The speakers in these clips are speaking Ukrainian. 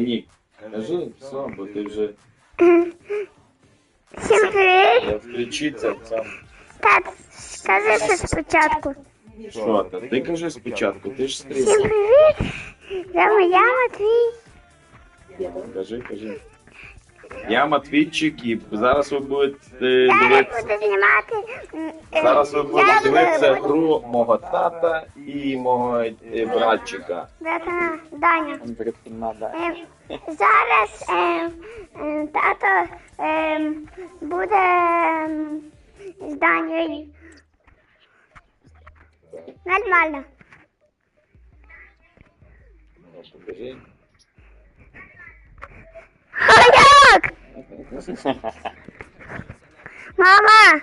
Ні. Кажи, все, бо ти вже Всім привіт! я включиться сам. Так, скажи це спочатку. Що ти? Ти кажи спочатку, ти ж Всім привіт! Це моя Матвій. Кажи, кажи. Я Матвійчик і зараз ви будете дивитися. Зараз ви будете дивитися гру мого тата і мого е, братчика. Тата, Даня. Е, Зараз е, е, тато е, буде з Данією. Нормально. Ну, покажи. Хаяк! Мама!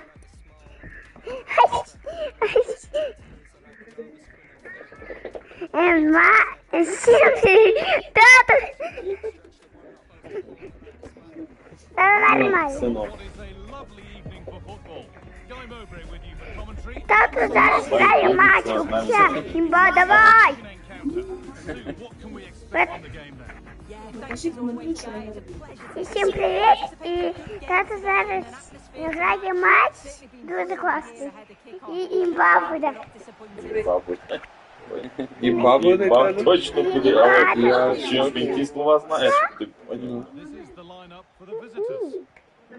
Ема, всім тато! Та нормально. Синок. Тато зараз грає матч, все, імба, давай! Всім привіт! І тато зараз грає матч, дуже класний. І імба буде. Бабусь. І бабу не Баб каже? точно буде, але я ще ті слова знаєш, ти поняв.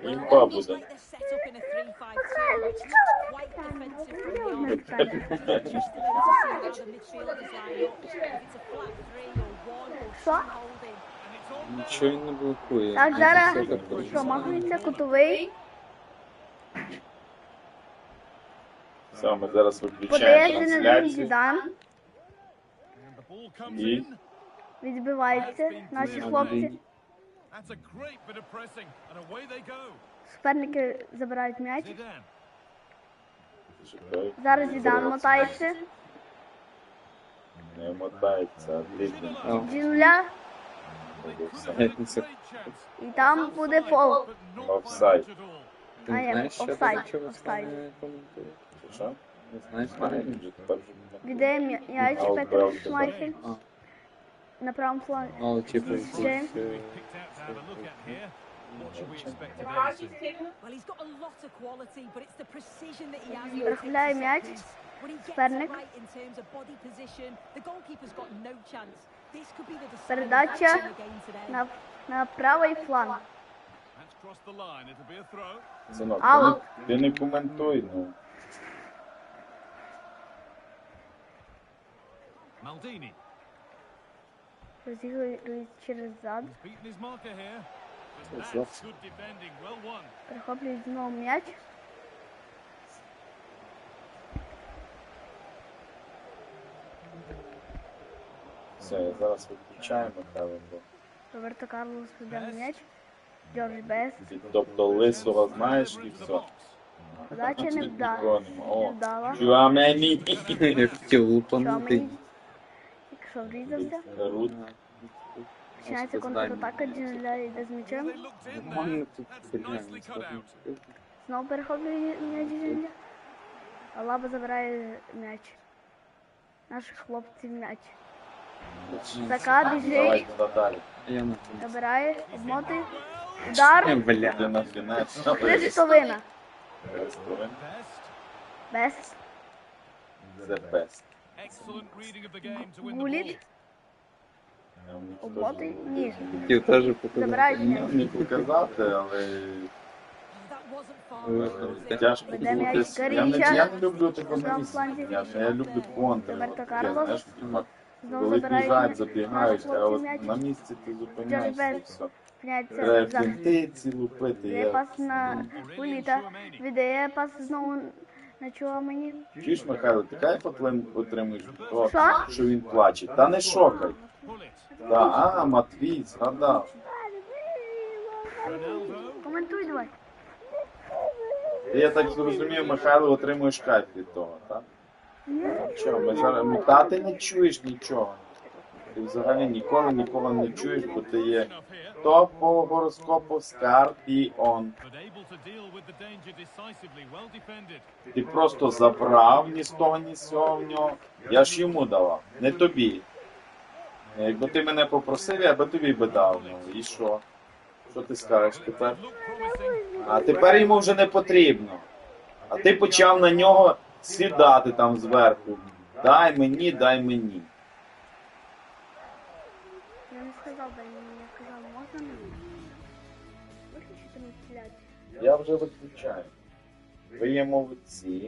Імба буде. Що? Нічого він не блокує. Так, зараз промахується кутовий. Все, ми зараз виключаємо на трансляцію. Зідан. І Відбивається. Наші хлопці. Суперники забирають м'яч. Зараз Зідан мотається. не мотається, отлично. О, Джинуля. Все. геть не все. І там буде фол. Офсайд. Ти А, не я- знаєш, що офсайд, ти чого офсайд. не коментуєш? Що? Не знаєш, Знаю, знаю. вже тепер вже не. Віддає м'я- м'яч Аут, Петр аут, Шмайхель. А, Ну, типу, е, м'яч. Deciding Передача на, на правий фланг. Синок, Аут. ти, ти не коментуй, ну. Maldini. Розігрують через зад. He's beaten his Все, зараз виключаю, Михайло, Роберто Карлос веде м'яч. Джордж Бест. тобто лисого знаєш і все. Подача не вдала. Нікого нема. Не вдала. Чуамені. Я хотів лупанути. Якщо врізався. Рут. Починається контратака, Джинуля йде з м'ячем. Out. Знову перехоплює м'яч Джинуля. Алаба забирає м'яч. Наших хлопців м'яч. Така біжить, забирає, обмотує. Е, Удар. бля. Ти на кінець. Хрестовина. Хрестовин. Best. Без. The best. Теж Обмотує. Ні. Хотів теж показати. Не м'яч. показати, але тяжко. Я не, не люблю таку. Я, я люблю контр. Роберто Карлос. Коли біжать, забігають, а от на місці ти зупиняєшся. фінти ці лупити. Віддає Я... пас на Гуліта. Віддає пас знову на Чуамені. Чуєш, Михайло, ти кайф отримуєш того, Що? він плаче. Та не шокай. Да, а, Матвій, згадав. Коментуй давай. Я так зрозумів, Михайло, отримуєш кайф від того, так? Що, ми зараз ну, та ти не чуєш нічого. Ти взагалі ніколи нікого не чуєш, бо ти є Enough here, то по гороскопу Скорпіон. Ти просто забрав ні з того, ні з цього в нього. Я ж йому давав, не тобі. Якби ти мене попросив, я би тобі би дав. Ну, і що? Що ти скажеш тепер? А тепер йому вже не потрібно. А ти почав на нього сідати там зверху. Дай мені, дай мені. Я не сказав, дай мені, я казав, можна мені? Виключити трансляцію. Я вже виключаю. Ви є молодці.